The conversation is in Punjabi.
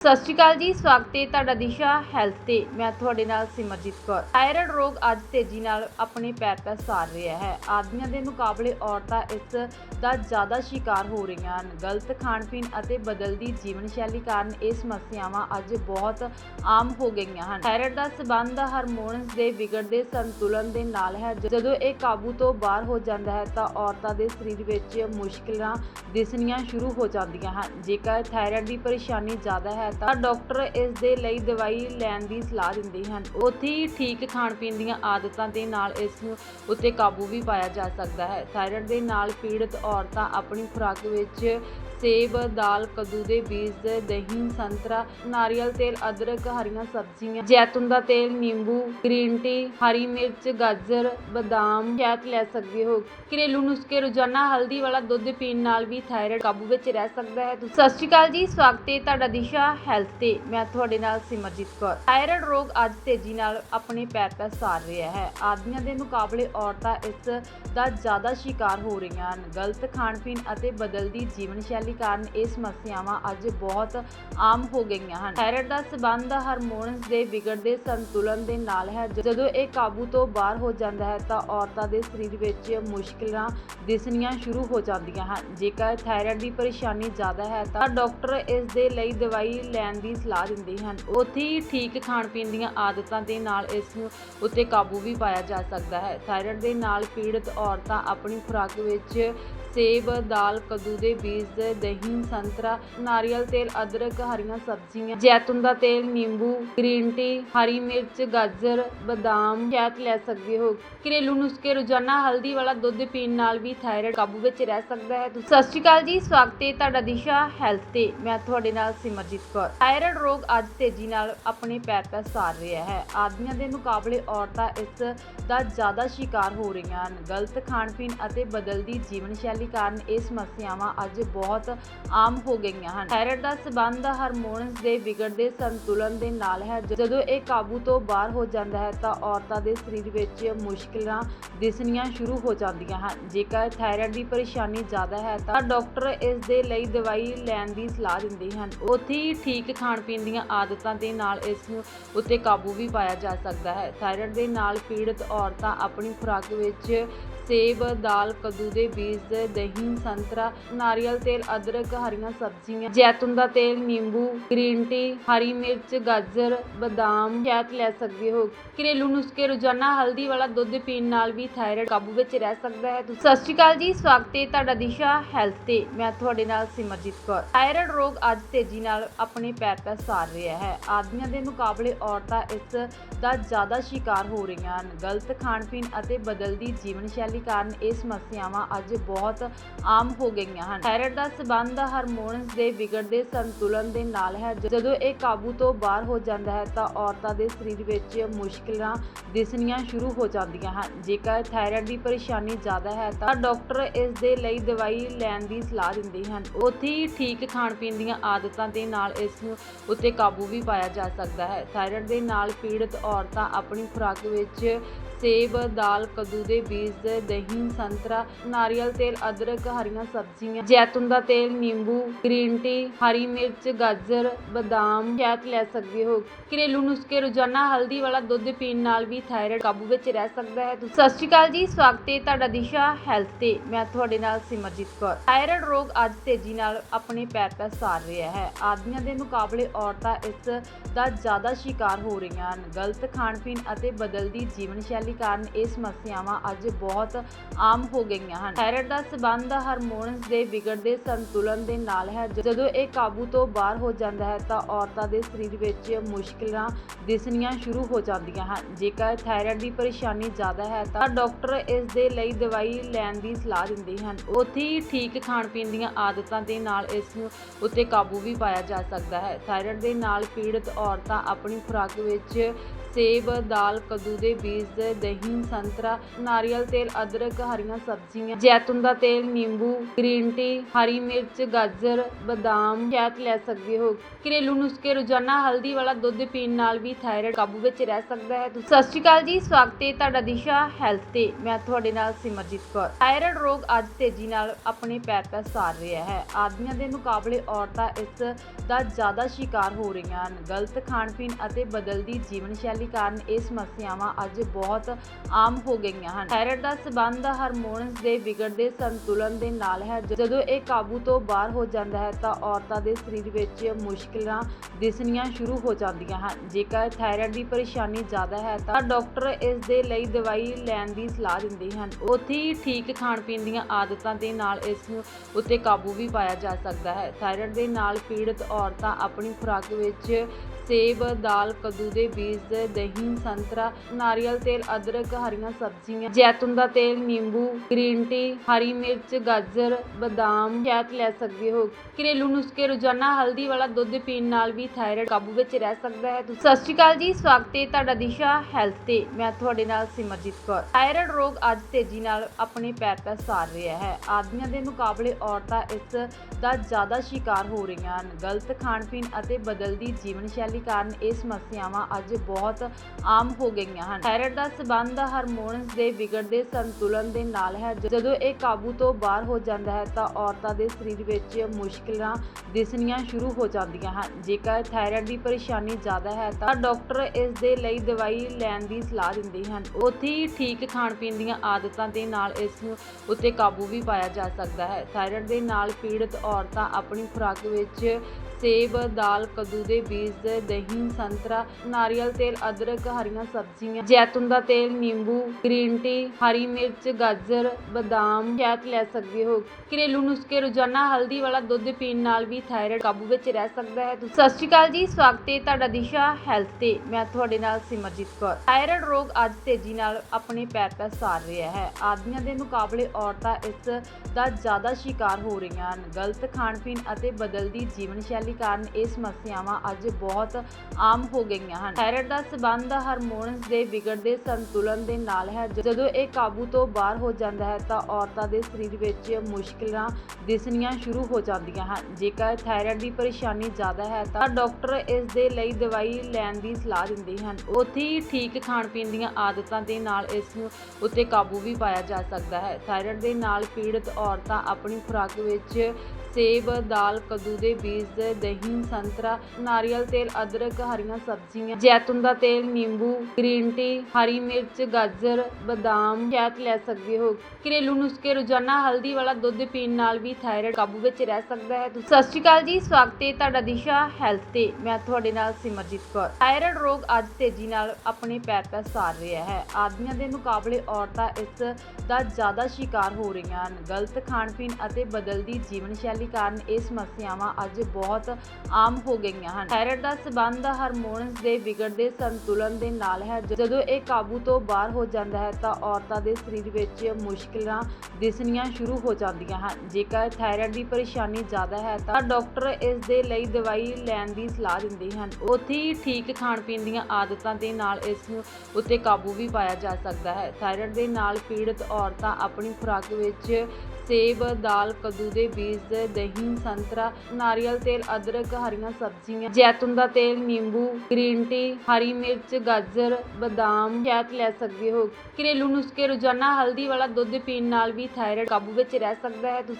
ਸਤਿ ਸ਼੍ਰੀ ਅਕਾਲ ਜੀ, ਸਵਾਗਤ ਹੈ ਤੁਹਾਡਾ ਦਿਸ਼ਾ ਹੈਲਥ ਤੇ। ਮੈਂ ਤੁਹਾਡੇ ਨਾਲ ਸਿਮਰਜੀਤ ਕੌਰ। ਥਾਇਰਾਇਡ ਰੋਗ ਅੱਜ ਤੇਜ਼ੀ ਨਾਲ ਆਪਣੇ ਪੈਰ ਪਸਾਰ ਰਿਹਾ ਹੈ। ਆਦਮੀਆਂ ਦੇ ਮੁਕਾਬਲੇ ਔਰਤਾਂ ਇਸ ਦਾ ਜ਼ਿਆਦਾ ਸ਼ਿਕਾਰ ਹੋ ਰਹੀਆਂ ਹਨ। ਗਲਤ ਖਾਣ ਪੀਣ ਅਤੇ ਬਦਲਦੀ ਜੀਵਨ ਸ਼ੈਲੀ ਕਾਰਨ ਇਹ ਸਮੱਸਿਆਵਾਂ ਅੱਜ ਬਹੁਤ ਆਮ ਹੋ ਗਈਆਂ ਹਨ। ਥਾਇਰਾਇਡ ਦਾ ਸਬੰਧ ਹਾਰਮੋਨਸ ਦੇ ਵਿਗੜਦੇ ਸੰਤੁਲਨ ਦੇ ਨਾਲ ਹੈ। ਜਦੋਂ ਇਹ ਕਾਬੂ ਤੋਂ ਬਾਹਰ ਹੋ ਜਾਂਦਾ ਹੈ, ਤਾਂ ਔਰਤਾਂ ਦੇ ਸਰੀਰ ਵਿੱਚ ਮੁਸ਼ਕਿਲਾਂ ਦਿਸਣੀਆਂ ਸ਼ੁਰੂ ਹੋ ਜਾਂਦੀਆਂ ਹਨ। ਜੇਕਰ ਥਾਇਰਾਇਡ ਦੀ ਪਰੇਸ਼ਾਨੀ ਜ਼ਿਆਦਾ ਹੈ ਤਾਂ ਡਾਕਟਰ ਇਸ ਦੇ ਲਈ ਦਵਾਈ ਲੈਣ ਦੀ ਸਲਾਹ ਦਿੰਦੇ ਹਨ। ਉੱਥੇ ਹੀ ਠੀਕ ਖਾਣ ਪੀਣ ਦੀਆਂ ਆਦਤਾਂ ਦੇ ਨਾਲ ਇਸ ਨੂੰ ਉੱਤੇ ਕਾਬੂ ਵੀ ਪਾਇਆ ਜਾ ਸਕਦਾ ਹੈ। ਥਾਇਰਾਇਡ ਦੇ ਨਾਲ ਪੀੜਤ ਔਰਤਾਂ ਆਪਣੀ ਖੁਰਾਕ ਵਿੱਚ ਸੇਬ, ਦਾਲ, ਕੱਦੂ ਦੇ ਬੀਜ, ਦਹੀਂ, ਸੰਤਰਾ, ਨਾਰੀਅਲ ਤੇਲ, ਅਦਰਕ, ਹਰੀਆਂ ਸਬਜ਼ੀਆਂ, ਜੈਤੂਨ ਦਾ ਤੇਲ, ਨਿੰਬੂ, ਗ੍ਰੀਨ ਟੀ, ਹਰੀ ਮਿਰਚ, ਗਾਜਰ, ਬਦਾਮ, ਸ਼ਹਿਦ ਲੈ ਸਕਦੇ ਹੋ। ਘਰੇਲੂ ਨੁਸਖੇ ਰੋਜ਼ਾਨਾ ਹਲਦੀ ਵਾਲਾ ਦੁੱਧ ਪੀਣ ਨਾਲ ਵੀ ਥਾਇਰਾਇਡ ਕਾਬੂ ਵਿੱਚ ਰਹਿ ਸਕਦਾ ਹੈ। ਸਤਿ ਸ਼੍ਰੀ ਅਕਾਲ ਜੀ, ਸਵਾਗਤ ਹੈ ਤੁਹਾਡਾ ਦਿਸ਼ਾ ਹੈਲਥ ਤੇ। ਮੈਂ ਤੁਹਾਡੇ ਨਾਲ ਸਿਮਰਜੀਤ ਕੌਰ। ਥਾਇਰਾਇਡ ਰੋਗ ਅੱਜ ਤੇਜ਼ੀ ਨਾਲ ਆਪਣੇ ਪੈਰ ਪਸਾਰ ਰਿਹਾ ਹੈ। ਆਦਮੀਆਂ ਦੇ ਮੁਕਾਬਲੇ ਔਰਤਾਂ ਇਸ ਦਾ ਜ਼ਿਆਦਾ ਸ਼ਿਕਾਰ ਹੋ ਰਹੀਆਂ ਹਨ। ਗਲਤ ਖਾਣ ਪੀਣ ਅਤੇ ਬਦਲਦੀ ਜੀਵਨ ਸ਼ੈਲੀ ਕਾਰਨ ਇਹ ਸਮੱਸਿਆਵਾਂ ਅੱਜ ਬਹੁਤ ਆਮ ਹੋ ਗਈਆਂ ਹਨ। ਥਾਇਰਾਇਡ ਦਾ ਸਬੰਧ ਹਾਰਮੋਨਸ ਦੇ ਵਿਗੜਦੇ ਸੰਤੁਲਨ ਦੇ ਨਾਲ ਹੈ। ਜਦੋਂ ਇਹ ਕਾਬੂ ਤੋਂ ਬਾਹਰ ਹੋ ਜਾਂਦਾ ਹੈ, ਤਾਂ ਔਰਤਾਂ ਦੇ ਸਰੀਰ ਵਿੱਚ ਮੁਸ਼ਕਿਲਾਂ ਦਿਸਣੀਆਂ ਸ਼ੁਰੂ ਹੋ ਜਾਂਦੀਆਂ ਹਨ। ਜੇਕਰ ਥਾਇਰਾਇਡ ਦੀ ਪਰੇਸ਼ਾਨੀ ਜ਼ਿਆਦਾ ਹੈ, ਤਾਂ ਡਾਕਟਰ ਇਸ ਦੇ ਲਈ ਦਵਾਈ ਲੈਣ ਦੀ ਸਲਾਹ ਦਿੰਦੇ ਹਨ। ਉੱਥੇ ਹੀ ਠੀਕ ਖਾਣ ਪੀਣ ਦੀਆਂ ਆਦਤਾਂ ਦੇ ਨਾਲ ਇਸ ਨੂੰ ਉੱਤੇ ਕਾਬੂ ਵੀ ਪਾਇਆ ਜਾ ਸਕਦਾ ਹੈ। ਥਾਇਰਾਇਡ ਦੇ ਨਾਲ ਪੀੜਤ ਔਰਤਾਂ ਆਪਣੀ ਖੁਰਾਕ ਵਿੱਚ ਸੇਬ, ਦਾਲ, ਕੱਦੂ ਦੇ ਬੀਜ, ਦਹੀਂ, ਸੰਤਰਾ, ਨਾਰੀਅਲ ਤੇਲ, ਅਦਰਕ, ਹਰੀਆਂ ਸਬਜ਼ੀਆਂ, ਜੈਤੂਨ ਦਾ ਤੇਲ, ਨਿੰਬੂ, ਗ੍ਰੀਨ ਟੀ, ਹਰੀ ਮਿਰਚ, ਗਾਜਰ, ਬਦਾਮ, ਸ਼ਹਿਦ ਲੈ ਸਕਦੇ ਹੋ। ਘਰੇਲੂ ਨੁਸਖੇ ਰੋਜ਼ਾਨਾ ਹਲਦੀ ਵਾਲਾ ਦੁੱਧ ਪੀਣ ਨਾਲ ਵੀ ਥਾਇਰਾਇਡ ਕਾਬੂ ਵਿੱਚ ਰਹਿ ਸਕਦਾ ਹੈ। ਸਤਿ ਸ਼੍ਰੀ ਅਕਾਲ ਜੀ, ਸਵਾਗਤ ਹੈ ਤੁਹਾਡਾ ਦਿਸ਼ਾ ਹੈਲਥ ਤੇ। ਮੈਂ ਤੁਹਾਡੇ ਨਾਲ ਸਿਮਰਜੀਤ ਕੌਰ। ਥਾਇਰਾਇਡ ਰੋਗ ਅੱਜ ਤੇਜ਼ੀ ਨਾਲ ਆਪਣੇ ਪੈਰ ਪਸਾਰ ਰਿਹਾ ਹੈ। ਆਦਮੀਆਂ ਦੇ ਮੁਕਾਬਲੇ ਔਰਤਾਂ ਇਸ ਦਾ ਜ਼ਿਆਦਾ ਸ਼ਿਕਾਰ ਹੋ ਰਹੀਆਂ ਹਨ। ਗਲਤ ਖਾਣ ਪੀਣ ਅਤੇ ਬਦਲਦੀ ਜੀਵਨ ਸ਼ੈਲੀ ਕਾਰਨ ਇਹ ਸਮੱਸਿਆਵਾਂ ਅੱਜ ਬਹੁਤ ਆਮ ਹੋ ਗਈਆਂ ਹਨ। ਥਾਇਰਾਇਡ ਦਾ ਸਬੰਧ ਹਾਰਮੋਨਸ ਦੇ ਵਿਗੜਦੇ ਸੰਤੁਲਨ ਦੇ ਨਾਲ ਹੈ। ਜਦੋਂ ਇਹ ਕਾਬੂ ਤੋਂ ਬਾਹਰ ਹੋ ਜਾਂਦਾ ਹੈ, ਤਾਂ ਔਰਤਾਂ ਦੇ ਸਰੀਰ ਵਿੱਚ ਮੁਸ਼ਕਿਲਾਂ, ਦਿਸਣੀਆਂ ਸ਼ੁਰੂ ਹੋ ਜਾਂਦੀਆਂ ਹਨ। ਜੇਕਰ ਥਾਇਰਾਇਡ ਦੀ ਪਰੇਸ਼ਾਨੀ ਜ਼ਿਆਦਾ ਹੈ, ਤਾਂ ਡਾਕਟਰ ਇਸ ਦੇ ਲਈ ਦਵਾਈ ਲੈਣ ਦੀ ਸਲਾਹ ਦਿੰਦੇ ਹਨ। ਉੱਥੇ ਹੀ ਠੀਕ ਖਾਣ ਪੀਣ ਦੀਆਂ ਆਦਤਾਂ ਦੇ ਨਾਲ ਇਸ ਨੂੰ ਉੱਤੇ ਕਾਬੂ ਵੀ ਪਾਇਆ ਜਾ ਸਕਦਾ ਹੈ। ਥਾਇਰਾਇਡ ਦੇ ਨਾਲ ਪੀੜਤ ਔਰਤਾਂ ਆਪਣੀ ਖੁਰਾਕ ਵਿੱਚ ਸੇਬ, ਦਾਲ, ਕੱਦੂ ਦੇ ਬੀਜ, ਦਹੀਂ, ਸੰਤਰਾ, ਨਾਰੀਅਲ ਤੇਲ, ਅਦਰਕ, ਹਰੀਆਂ ਸਬਜ਼ੀਆਂ, ਜੈਤੂਨ ਦਾ ਤੇਲ, ਨਿੰਬੂ, ਗ੍ਰੀਨ ਟੀ, ਹਰੀ ਮਿਰਚ, ਗਾਜਰ, ਬਦਾਮ, ਸ਼ਹਿਦ ਲੈ ਸਕਦੇ ਹੋ। ਘਰੇਲੂ ਨੁਸਖੇ ਰੋਜ਼ਾਨਾ ਹਲਦੀ ਵਾਲਾ ਦੁੱਧ ਪੀਣ ਨਾਲ ਵੀ ਥਾਇਰਾਇਡ ਕਾਬੂ ਵਿੱਚ ਰਹਿ ਸਕਦਾ ਹੈ। ਸਤਿ ਸ਼੍ਰੀ ਅਕਾਲ ਜੀ, ਸਵਾਗਤ ਹੈ ਤੁਹਾਡਾ ਦਿਸ਼ਾ ਹੈਲਥ ਤੇ। ਮੈਂ ਤੁਹਾਡੇ ਨਾਲ ਸਿਮਰਜੀਤ ਕੌਰ। ਥਾਇਰਾਇਡ ਰੋਗ ਅੱਜ ਤੇਜ਼ੀ ਨਾਲ ਆਪਣੇ ਪੈਰ ਪਸਾਰ ਰਿਹਾ ਹੈ। ਆਦਮੀਆਂ ਦੇ ਮੁਕਾਬਲੇ ਔਰਤਾਂ ਇਸ ਦਾ ਜ਼ਿਆਦਾ ਸ਼ਿਕਾਰ ਹੋ ਰਹੀਆਂ ਹਨ। ਗਲਤ ਖਾਣ ਪੀਣ ਅਤੇ ਬਦਲਦੀ ਜੀਵਨ ਸ਼ੈਲੀ ਕਾਰਨ ਇਹ ਸਮੱਸਿਆਵਾਂ ਅੱਜ ਬਹੁਤ ਆਮ ਹੋ ਗਈਆਂ ਹਨ। ਥਾਇਰਾਇਡ ਦਾ ਸਬੰਧ ਹਾਰਮੋਨਸ ਦੇ ਵਿਗੜਦੇ ਸੰਤੁਲਨ ਦੇ ਨਾਲ ਹੈ। ਜਦੋਂ ਇਹ ਕਾਬੂ ਤੋਂ ਬਾਹਰ ਹੋ ਜਾਂਦਾ ਹੈ, ਤਾਂ ਔਰਤਾਂ ਦੇ ਸਰੀਰ ਵਿੱਚ ਮੁਸ਼ਕਿਲਾਂ, ਦਿਸਣੀਆਂ ਸ਼ੁਰੂ ਹੋ ਜਾਂਦੀਆਂ ਹਨ। ਜੇਕਰ ਥਾਇਰਾਇਡ ਦੀ ਪਰੇਸ਼ਾਨੀ ਜ਼ਿਆਦਾ ਹੈ, ਤਾਂ ਡਾਕਟਰ ਇਸ ਦੇ ਲਈ ਦਵਾਈ ਲੈਣ ਦੀ ਸਲਾਹ ਦਿੰਦੇ ਹਨ। ਉੱਥੇ ਹੀ ਠੀਕ ਖਾਣ ਪੀਣ ਦੀਆਂ ਆਦਤਾਂ ਦੇ ਨਾਲ ਇਸ ਉੱਤੇ ਕਾਬੂ ਵੀ ਪਾਇਆ ਜਾ ਸਕਦਾ ਹੈ। ਥਾਇਰਾਇਡ ਦੇ ਨਾਲ ਪੀੜਤ ਔਰਤਾਂ ਆਪਣੀ ਖੁਰਾਕ ਵਿੱਚ ਸੇਬ, ਦਾਲ, ਕੱਦੂ ਦੇ ਬੀਜ, ਦਹੀਂ, ਸੰਤਰਾ, ਨਾਰੀਅਲ ਤੇਲ, ਅਦਰਕ, ਹਰੀਆਂ ਸਬਜ਼ੀਆਂ, ਜੈਤੂਨ ਦਾ ਤੇਲ, ਨਿੰਬੂ, ਗ੍ਰੀਨ ਟੀ, ਹਰੀ ਮਿਰਚ, ਗਾਜਰ, ਬਦਾਮ, ਸ਼ਹਿਦ ਲੈ ਸਕਦੇ ਹੋ। ਘਰੇਲੂ ਨੁਸਖੇ ਰੋਜ਼ਾਨਾ ਹਲਦੀ ਵਾਲਾ ਦੁੱਧ ਪੀਣ ਨਾਲ ਵੀ ਥਾਇਰਾਇਡ ਕਾਬੂ ਵਿੱਚ ਰਹਿ ਸਕਦਾ ਹੈ। ਸਤਿ ਸ਼੍ਰੀ ਅਕਾਲ ਜੀ, ਸਵਾਗਤ ਹੈ ਤੁਹਾਡਾ ਦਿਸ਼ਾ ਹੈਲਥ ਤੇ। ਮੈਂ ਤੁਹਾਡੇ ਨਾਲ ਸਿਮਰਜੀਤ ਕੌਰ। ਥਾਇਰਾਇਡ ਰੋਗ ਅੱਜ ਤੇਜ਼ੀ ਨਾਲ ਆਪਣੇ ਪੈਰ ਪਸਾਰ ਰਿਹਾ ਹੈ। ਆਦਮੀਆਂ ਦੇ ਮੁਕਾਬਲੇ ਔਰਤਾਂ ਇਸ ਦਾ ਜ਼ਿਆਦਾ ਸ਼ਿਕਾਰ ਹੋ ਰਹੀਆਂ ਹਨ। ਗਲਤ ਖਾਣ ਪੀਣ ਅਤੇ ਬਦਲਦੀ ਜੀਵਨ ਸ਼ੈਲੀ ਕਾਰਨ ਇਹ ਸਮੱਸਿਆਵਾਂ ਅੱਜ ਬਹੁਤ ਆਮ ਹੋ ਗਈਆਂ ਹਨ। ਥਾਇਰਾਇਡ ਦਾ ਸਬੰਧ ਹਾਰਮੋਨਸ ਦੇ ਵਿਗੜਦੇ ਸੰਤੁਲਨ ਦੇ ਨਾਲ ਹੈ। ਜਦੋਂ ਇਹ ਕਾਬੂ ਤੋਂ ਬਾਹਰ ਹੋ ਜਾਂਦਾ ਹੈ, ਤਾਂ ਔਰਤਾਂ ਦੇ ਸਰੀਰ ਵਿੱਚ ਮੁਸ਼ਕਿਲਾਂ, ਦਿਸਣੀਆਂ ਸ਼ੁਰੂ ਹੋ ਜਾਂਦੀਆਂ ਹਨ। ਜੇਕਰ ਥਾਇਰਾਇਡ ਦੀ ਪਰੇਸ਼ਾਨੀ ਜ਼ਿਆਦਾ ਹੈ, ਤਾਂ ਡਾਕਟਰ ਇਸ ਦੇ ਲਈ ਦਵਾਈ ਲੈਣ ਦੀ ਸਲਾਹ ਦਿੰਦੇ ਹਨ। ਉੱਥੇ ਹੀ ਠੀਕ ਖਾਣ ਪੀਣ ਦੀਆਂ ਆਦਤਾਂ ਦੇ ਨਾਲ ਇਸ ਨੂੰ ਉੱਤੇ ਕਾਬੂ ਵੀ ਪਾਇਆ ਜਾ ਸਕਦਾ ਹੈ। ਥਾਇਰਾਇਡ ਦੇ ਨਾਲ ਪੀੜਤ ਔਰਤਾਂ ਆਪਣੀ ਖੁਰਾਕ ਵਿੱਚ ਸੇਬ, ਦਾਲ, ਕੱਦੂ ਦੇ ਬੀਜ, ਦਹੀਂ, ਸੰਤਰਾ, ਨਾਰੀਅਲ ਤੇਲ, ਅਦਰਕ, ਹਰੀਆਂ ਸਬਜ਼ੀਆਂ, ਜੈਤੂਨ ਦਾ ਤੇਲ, ਨਿੰਬੂ, ਗ੍ਰੀਨ ਟੀ, ਹਰੀ ਮਿਰਚ, ਗਾਜਰ, ਬਦਾਮ, ਸ਼ਹਿਦ ਲੈ ਸਕਦੇ ਹੋ। ਘਰੇਲੂ ਨੁਸਖੇ ਰੋਜ਼ਾਨਾ ਹਲਦੀ ਵਾਲਾ ਦੁੱਧ ਪੀਣ ਨਾਲ ਵੀ ਥਾਇਰਾਇਡ ਕਾਬੂ ਵਿੱਚ ਰਹਿ ਸਕਦਾ ਹੈ। ਸਤਿ ਸ਼੍ਰੀ ਅਕਾਲ ਜੀ, ਸਵਾਗਤ ਹੈ ਤੁਹਾਡਾ ਦਿਸ਼ਾ ਹੈਲਥ ਤੇ। ਮੈਂ ਤੁਹਾਡੇ ਨਾਲ ਸਿਮਰਜੀਤ ਕੌਰ। ਥਾਇਰਾਇਡ ਰੋਗ ਅੱਜ ਤੇਜ਼ੀ ਨਾਲ ਆਪਣੇ ਪੈਰ ਪਸਾਰ ਰਿਹਾ ਹੈ। ਆਦਮੀਆਂ ਦੇ ਮੁਕਾਬਲੇ ਔਰਤਾਂ ਇਸ ਦਾ ਜ਼ਿਆਦਾ ਸ਼ਿਕਾਰ ਹੋ ਰਹੀਆਂ ਹਨ। ਗਲਤ ਖਾਣ ਪੀਣ ਅਤੇ ਬਦਲਦੀ ਜੀਵਨ ਸ਼ੈਲੀ ਕਾਰਨ ਇਹ ਸਮੱਸਿਆਵਾਂ ਅੱਜ ਬਹੁਤ ਆਮ ਹੋ ਗਈਆਂ ਹਨ। ਥਾਇਰਾਇਡ ਦਾ ਸਬੰਧ ਹਾਰਮੋਨਸ ਦੇ ਵਿਗੜਦੇ ਸੰਤੁਲਨ ਦੇ ਨਾਲ ਹੈ। ਜਦੋਂ ਇਹ ਕਾਬੂ ਤੋਂ ਬਾਹਰ ਹੋ ਜਾਂਦਾ ਹੈ, ਤਾਂ ਔਰਤਾਂ ਦੇ ਸਰੀਰ ਵਿੱਚ ਮੁਸ਼ਕਿਲਾਂ, ਦਿਸਣੀਆਂ ਸ਼ੁਰੂ ਹੋ ਜਾਂਦੀਆਂ ਹਨ। ਜੇਕਰ ਥਾਇਰਾਇਡ ਦੀ ਪਰੇਸ਼ਾਨੀ ਜ਼ਿਆਦਾ ਹੈ, ਤਾਂ ਡਾਕਟਰ ਇਸ ਦੇ ਲਈ ਦਵਾਈ ਲੈਣ ਦੀ ਸਲਾਹ ਦਿੰਦੇ ਹਨ। ਉੱਥੇ ਹੀ ਠੀਕ ਖਾਣ ਪੀਣ ਦੀਆਂ ਆਦਤਾਂ ਦੇ ਨਾਲ ਇਸ ਉੱਤੇ ਕਾਬੂ ਵੀ ਪਾਇਆ ਜਾ ਸਕਦਾ ਹੈ। ਥਾਇਰਾਇਡ ਦੇ ਨਾਲ ਪੀੜਤ ਔਰਤਾਂ ਆਪਣੀ ਖੁਰਾਕ ਵਿੱਚ ਸੇਬ, ਦਾਲ, ਕੱਦੂ ਦੇ ਬੀਜ, ਦਹੀਂ, ਸੰਤਰਾ, ਨਾਰੀਅਲ ਤੇਲ, ਅਦਰਕ, ਹਰੀਆਂ ਸਬਜ਼ੀਆਂ, ਜੈਤੂਨ ਦਾ ਤੇਲ, ਨਿੰਬੂ, ਗ੍ਰੀਨ ਟੀ, ਹਰੀ ਮਿਰਚ, ਗਾਜਰ, ਬਦਾਮ, ਸ਼ਹਿਦ ਲੈ ਸਕਦੇ ਹੋ। ਘਰੇਲੂ ਨੁਸਖੇ ਰੋਜ਼ਾਨਾ ਹਲਦੀ ਵਾਲਾ ਦੁੱਧ ਪੀਣ ਨਾਲ ਵੀ ਥਾਇਰਾਇਡ ਕਾਬੂ ਵਿੱਚ ਰਹਿ ਸਕਦਾ ਹੈ। ਸਤਿ ਸ਼੍ਰੀ ਅਕਾਲ ਜੀ, ਸਵਾਗਤ ਹੈ ਤੁਹਾਡਾ ਦਿਸ਼ਾ ਹੈਲਥ ਤੇ। ਮੈਂ ਤੁਹਾਡੇ ਨਾਲ ਸਿਮਰਜੀਤ ਕੌਰ। ਥਾਇਰਾਇਡ ਰੋਗ ਅੱਜ ਤੇਜ਼ੀ ਨਾਲ ਆਪਣੇ ਪੈਰ ਪਸਾਰ ਰਿਹਾ ਹੈ। ਆਦਮੀਆਂ ਦੇ ਮੁਕਾਬਲੇ ਔਰਤਾਂ ਇਸ ਦਾ ਜ਼ਿਆਦਾ ਸ਼ਿਕਾਰ ਹੋ ਰਹੀਆਂ ਹਨ। ਗਲਤ ਖਾਣ ਪੀਣ ਅਤੇ ਬਦਲਦੀ ਜੀਵਨ ਸ਼ੈਲੀ ਕਾਰਨ ਇਹ ਸਮੱਸਿਆਵਾਂ ਅੱਜ ਬਹੁਤ ਆਮ ਹੋ ਗਈਆਂ ਹਨ। ਥਾਇਰਾਇਡ ਦਾ ਸਬੰਧ ਹਾਰਮੋਨਸ ਦੇ ਵਿਗੜਦੇ ਸੰਤੁਲਨ ਦੇ ਨਾਲ ਹੈ। ਜਦੋਂ ਇਹ ਕਾਬੂ ਤੋਂ ਬਾਹਰ ਹੋ ਜਾਂਦਾ ਹੈ, ਤਾਂ ਔਰਤਾਂ ਦੇ ਸਰੀਰ ਵਿੱਚ ਮੁਸ਼ਕਿਲਾਂ, ਦਿਸਣੀਆਂ ਸ਼ੁਰੂ ਹੋ ਜਾਂਦੀਆਂ ਹਨ। ਜੇਕਰ ਥਾਇਰਾਇਡ ਦੀ ਪਰੇਸ਼ਾਨੀ ਜ਼ਿਆਦਾ ਹੈ, ਤਾਂ ਡਾਕਟਰ ਇਸ ਦੇ ਲਈ ਦਵਾਈ ਲੈਣ ਦੀ ਸਲਾਹ ਦਿੰਦੇ ਹਨ। ਉੱਥੇ ਹੀ ਠੀਕ ਖਾਣ ਪੀਣ ਦੀਆਂ ਆਦਤਾਂ ਦੇ ਨਾਲ ਇਸ ਉੱਤੇ ਕਾਬੂ ਵੀ ਪਾਇਆ ਜਾ ਸਕਦਾ ਹੈ। ਥਾਇਰਾਇਡ ਦੇ ਨਾਲ ਪੀੜਤ ਔਰਤਾਂ ਆਪਣੀ ਖੁਰਾਕ ਵਿੱਚ ਸੇਬ, ਦਾਲ, ਕੱਦੂ ਦੇ ਬੀਜ, ਦਹੀਂ, ਸੰਤਰਾ, ਨਾਰੀਅਲ ਤੇਲ, ਅਦਰਕ, ਹਰੀਆਂ ਸਬਜ਼ੀਆਂ, ਜੈਤੂਨ ਦਾ ਤੇਲ, ਨਿੰਬੂ, ਗ੍ਰੀਨ ਟੀ, ਹਰੀ ਮਿਰਚ, ਗਾਜਰ, ਬਦਾਮ, ਸ਼ਹਿਦ ਲੈ ਸਕਦੇ ਹੋ। ਘਰੇਲੂ ਨੁਸਖੇ ਰੋਜ਼ਾਨਾ ਹਲਦੀ ਵਾਲਾ ਦੁੱਧ ਪੀਣ ਨਾਲ ਵੀ ਥਾਇਰਾਇਡ ਕਾਬੂ ਵਿੱਚ ਰਹਿ ਸਕਦਾ ਹੈ। ਸਤਿ ਸ਼੍ਰੀ ਅਕਾਲ ਜੀ, ਸਵਾਗਤ ਹੈ ਤੁਹਾਡਾ ਦਿਸ਼ਾ ਹੈਲਥ ਤੇ। ਮੈਂ ਤੁਹਾਡੇ ਨਾਲ ਸਿਮਰਜੀਤ ਕੌਰ। ਥਾਇਰਾਇਡ ਰੋਗ ਅੱਜ ਤੇਜ਼ੀ ਨਾਲ ਆਪਣੇ ਪੈਰ ਪਸਾਰ ਰਿਹਾ ਹੈ। ਆਦਮੀਆਂ ਦੇ ਮੁਕਾਬਲੇ ਔਰਤਾਂ ਇਸ ਦਾ ਜ਼ਿਆਦਾ ਸ਼ਿਕਾਰ ਹੋ ਰਹੀਆਂ ਹਨ। ਗਲਤ ਖਾਣ ਪੀਣ ਅਤੇ ਬਦਲਦੀ ਜੀਵਨ ਸ਼ੈਲੀ ਕਾਰਨ ਇਹ ਸਮੱਸਿਆਵਾਂ ਅੱਜ ਬਹੁਤ ਆਮ ਹੋ ਗਈਆਂ ਹਨ। ਥਾਇਰਾਇਡ ਦਾ ਸਬੰਧ ਹਾਰਮੋਨਸ ਦੇ ਵਿਗੜਦੇ ਸੰਤੁਲਨ ਦੇ ਨਾਲ ਹੈ। ਜਦੋਂ ਇਹ ਕਾਬੂ ਤੋਂ ਬਾਹਰ ਹੋ ਜਾਂਦਾ ਹੈ, ਤਾਂ ਔਰਤਾਂ ਦੇ ਸਰੀਰ ਵਿੱਚ ਮੁਸ਼ਕਿਲਾਂ ਦਿਸਣੀਆਂ ਸ਼ੁਰੂ ਹੋ ਜਾਂਦੀਆਂ ਹਨ। ਜੇਕਰ ਥਾਇਰਾਇਡ ਦੀ ਪਰੇਸ਼ਾਨੀ ਜ਼ਿਆਦਾ ਹੈ, ਤਾਂ ਡਾਕਟਰ ਇਸ ਦੇ ਲਈ ਦਵਾਈ ਲੈਣ ਦੀ ਸਲਾਹ ਦਿੰਦੇ ਹਨ। ਉੱਥੇ ਹੀ ਠੀਕ ਖਾਣ ਪੀਣ ਦੀਆਂ ਆਦਤਾਂ ਦੇ ਨਾਲ ਇਸ ਨੂੰ ਉੱਤੇ ਕਾਬੂ ਵੀ ਪਾਇਆ ਜਾ ਸਕਦਾ ਹੈ। ਥਾਇਰਾਇਡ ਦੇ ਨਾਲ ਪੀੜਤ ਔਰਤਾਂ ਆਪਣੀ ਖੁਰਾਕ ਵਿੱਚ ਸੇਬ, ਦਾਲ, ਕੱਦੂ ਦੇ ਬੀਜ, ਦਹੀਂ, ਸੰਤਰਾ, ਨਾਰੀਅਲ ਤੇਲ, ਅਦਰਕ, ਹਰੀਆਂ ਸਬਜ਼ੀਆਂ, ਜੈਤੂਨ ਦਾ ਤੇਲ, ਨਿੰਬੂ, ਗ੍ਰੀਨ ਟੀ, ਹਰੀ ਮਿਰਚ, ਗਾਜਰ, ਬਦਾਮ, ਸ਼ਹਿਦ ਲੈ ਸਕਦੇ ਹੋ। ਘਰੇਲੂ ਨੁਸਖੇ ਰੋਜ਼ਾਨਾ ਹਲਦੀ ਵਾਲਾ ਦੁੱਧ ਪੀਣ ਨਾਲ ਵੀ ਥਾਇਰਾਇਡ ਕਾਬੂ ਵਿੱਚ ਰਹਿ ਸਕਦਾ ਹੈ। ਸਤਿ ਸ਼੍ਰੀ ਅਕਾਲ ਜੀ, ਸਵਾਗਤ ਹੈ ਤੁਹਾਡਾ ਦਿਸ਼ਾ ਹੈਲਥ ਤੇ। ਮੈਂ ਤੁਹਾਡੇ ਨਾਲ ਸਿਮਰਜੀਤ ਕੌਰ। ਥਾਇਰਾਇਡ ਰੋਗ ਅੱਜ ਤੇਜ਼ੀ ਨਾਲ ਆਪਣੇ ਪੈਰ ਪਸਾਰ ਰਿਹਾ ਹੈ। ਆਦਮੀਆਂ ਦੇ ਮੁਕਾਬਲੇ ਔਰਤਾਂ ਇਸ ਦਾ ਜ਼ਿਆਦਾ ਸ਼ਿਕਾਰ ਹੋ ਰਹੀਆਂ ਹਨ। ਗਲਤ ਖਾਣ ਪੀਣ ਅਤੇ ਬਦਲਦੀ ਜੀਵਨ ਸ਼ੈਲੀ ਕਾਰਨ ਇਹ ਸਮੱਸਿਆਵਾਂ ਅੱਜ ਬਹੁਤ ਆਮ ਹੋ ਗਈਆਂ ਹਨ। ਥਾਇਰਾਇਡ ਦਾ ਸਬੰਧ ਹਾਰਮੋਨਸ ਦੇ ਵਿਗੜਦੇ ਸੰਤੁਲਨ ਦੇ ਨਾਲ ਹੈ। ਜਦੋਂ ਇਹ ਕਾਬੂ ਤੋਂ ਬਾਹਰ ਹੋ ਜਾਂਦਾ ਹੈ, ਤਾਂ ਔਰਤਾਂ ਦੇ ਸਰੀਰ ਵਿੱਚ ਮੁਸ਼ਕਿਲਾਂ, ਦਿਸਣੀਆਂ ਸ਼ੁਰੂ ਹੋ ਜਾਂਦੀਆਂ ਹਨ। ਜੇਕਰ ਥਾਇਰਾਇਡ ਦੀ ਪਰੇਸ਼ਾਨੀ ਜ਼ਿਆਦਾ ਹੈ, ਤਾਂ ਡਾਕਟਰ ਇਸ ਦੇ ਲਈ ਦਵਾਈ ਲੈਣ ਦੀ ਸਲਾਹ ਦਿੰਦੇ ਹਨ। ਉੱਥੇ ਹੀ ਠੀਕ ਖਾਣ ਪੀਣ ਦੀਆਂ ਆਦਤਾਂ ਦੇ ਨਾਲ ਇਸ ਉੱਤੇ ਕਾਬੂ ਵੀ ਪਾਇਆ ਜਾ ਸਕਦਾ ਹੈ। ਥਾਇਰਾਇਡ ਦੇ ਨਾਲ ਪੀੜਤ ਔਰਤਾਂ ਆਪਣੀ ਖੁਰਾਕ ਵਿੱਚ ਸੇਬ, ਦਾਲ, ਕਦੂ ਦੇ ਬੀਜ, ਦਹੀਂ, ਸੰਤਰਾ, ਨਾਰੀਅਲ ਤੇਲ, ਅਦਰਕ, ਹਰੀਆਂ ਸਬਜ਼ੀਆਂ, ਜੈਤੂਨ ਦਾ ਤੇਲ, ਨਿੰਬੂ, ਗ੍ਰੀਨ ਟੀ, ਹਰੀ ਮਿਰਚ, ਗਾਜਰ, ਬਦਾਮ, ਸ਼ਹਿਦ ਲੈ ਸਕਦੇ ਹੋ। ਘਰੇਲੂ ਨੁਸਖੇ ਰੋਜ਼ਾਨਾ ਹਲਦੀ ਵਾਲਾ ਦੁੱਧ ਪੀਣ ਨਾਲ ਵੀ ਥਾਇਰਾਇਡ ਕਾਬੂ ਵਿੱਚ ਰਹਿ ਸਕਦਾ ਹੈ। ਤੁਸੀਂ-